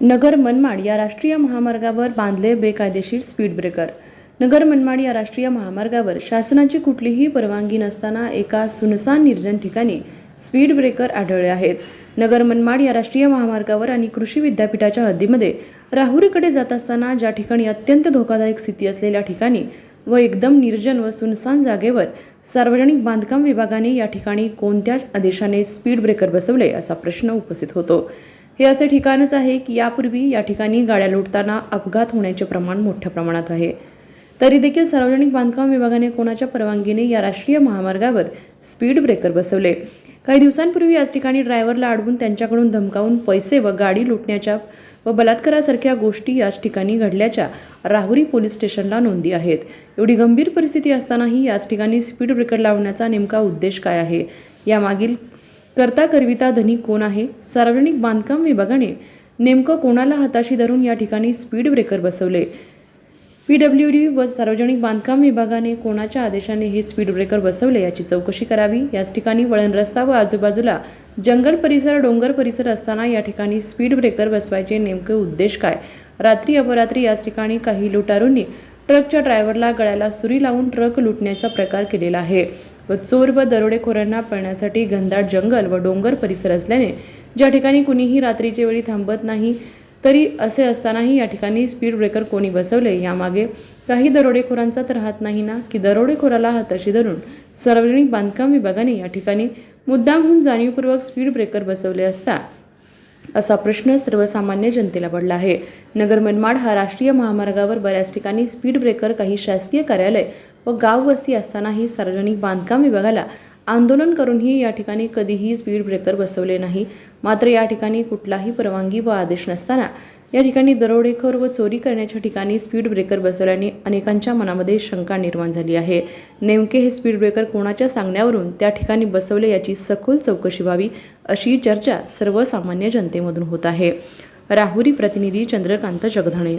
नगर मनमाड या राष्ट्रीय महामार्गावर बांधले बेकायदेशीर स्पीड ब्रेकर नगर मनमाड या राष्ट्रीय महामार्गावर शासनाची कुठलीही परवानगी नसताना एका सुनसान निर्जन ठिकाणी स्पीड ब्रेकर आढळले आहेत. नगर मनमाड या राष्ट्रीय महामार्गावर आणि कृषी विद्यापीठाच्या हद्दीमध्ये राहुरीकडे जात असताना ज्या ठिकाणी अत्यंत धोकादायक स्थिती असलेल्या ठिकाणी व एकदम निर्जन व सुनसान जागेवर सार्वजनिक बांधकाम विभागाने या ठिकाणी कोणत्याच आदेशाने स्पीड ब्रेकर बसवले असा प्रश्न उपस्थित होतो. हे असे ठिकाणच आहे की यापूर्वी या ठिकाणी गाड्या लुटताना अपघात होण्याचे प्रमाण मोठ्या प्रमाणात आहे. तरी देखील सार्वजनिक बांधकाम विभागाने कोणाच्या परवानगीने या राष्ट्रीय महामार्गावर स्पीड ब्रेकर बसवले. काही दिवसांपूर्वी याच ठिकाणी ड्रायव्हरला अडवून त्यांच्याकडून धमकावून पैसे व गाडी लुटण्याच्या व बलात्कारासारख्या गोष्टी याच ठिकाणी घडल्याच्या राहुरी पोलीस स्टेशनला नोंदी आहेत. एवढी गंभीर परिस्थिती असतानाही याच ठिकाणी स्पीड ब्रेकर लावण्याचा नेमका उद्देश काय आहे? यामागील करता करविता धनी कोण आहे? सार्वजनिक बांधकाम विभागाने नेमकं कोणाला हाताशी धरून या ठिकाणी स्पीड ब्रेकर बसवले? पी डब्ल्यू डी व सार्वजनिक बांधकाम विभागाने कोणाच्या आदेशाने हे स्पीड ब्रेकर बसवले याची चौकशी करावी? याच ठिकाणी वळण रस्ता व आजूबाजूला जंगल परिसर डोंगर परिसर असताना या ठिकाणी स्पीड ब्रेकर बसवायचे नेमके उद्देश काय? रात्री अपरात्री याच ठिकाणी काही लुटारूंनी ट्रकच्या ड्रायव्हरला गळ्याला सुरी लावून ट्रक लुटण्याचा प्रकार केलेला आहे. व चोर व दरोडेखोरांना पळण्यासाठी घनदाट जंगल व डोंगर परिसर असल्याने ज्या ठिकाणी कुणीही रात्रीच्या वेळी थांबत नाही तरी असे असतानाही या ठिकाणी स्पीड ब्रेकर कोणी बसवले? यामागे काही दरोडेखोरांचा तर हात नाही ना? की दरोडेखोराला हाताशी धरून सार्वजनिक बांधकाम विभागाने या ठिकाणी मुद्दामहून जाणीवपूर्वक स्पीड ब्रेकर बसवले असता असा प्रश्न सर्वसामान्य जनतेला पडला आहे. नगर मनमाड हा राष्ट्रीय महामार्गावर बऱ्याच ठिकाणी स्पीड ब्रेकर काही शासकीय कार्यालय व गाववस्ती असतानाही सार्वजनिक बांधकाम विभागाला आंदोलन करूनही या ठिकाणी कधीही स्पीड ब्रेकर बसवले नाही. मात्र या ठिकाणी कुठलाही परवानगी व आदेश नसताना या ठिकाणी दरोडेखोर व चोरी करण्याच्या ठिकाणी स्पीड ब्रेकर बसवल्याने अनेकांच्या मनामध्ये शंका निर्माण झाली आहे. नेमके हे स्पीड ब्रेकर कोणाच्या सांगण्यावरून त्या ठिकाणी बसवले याची सखोल चौकशी व्हावी अशी चर्चा सर्वसामान्य जनतेमधून होत आहे. राहुरी प्रतिनिधी चंद्रकांत जगधणे.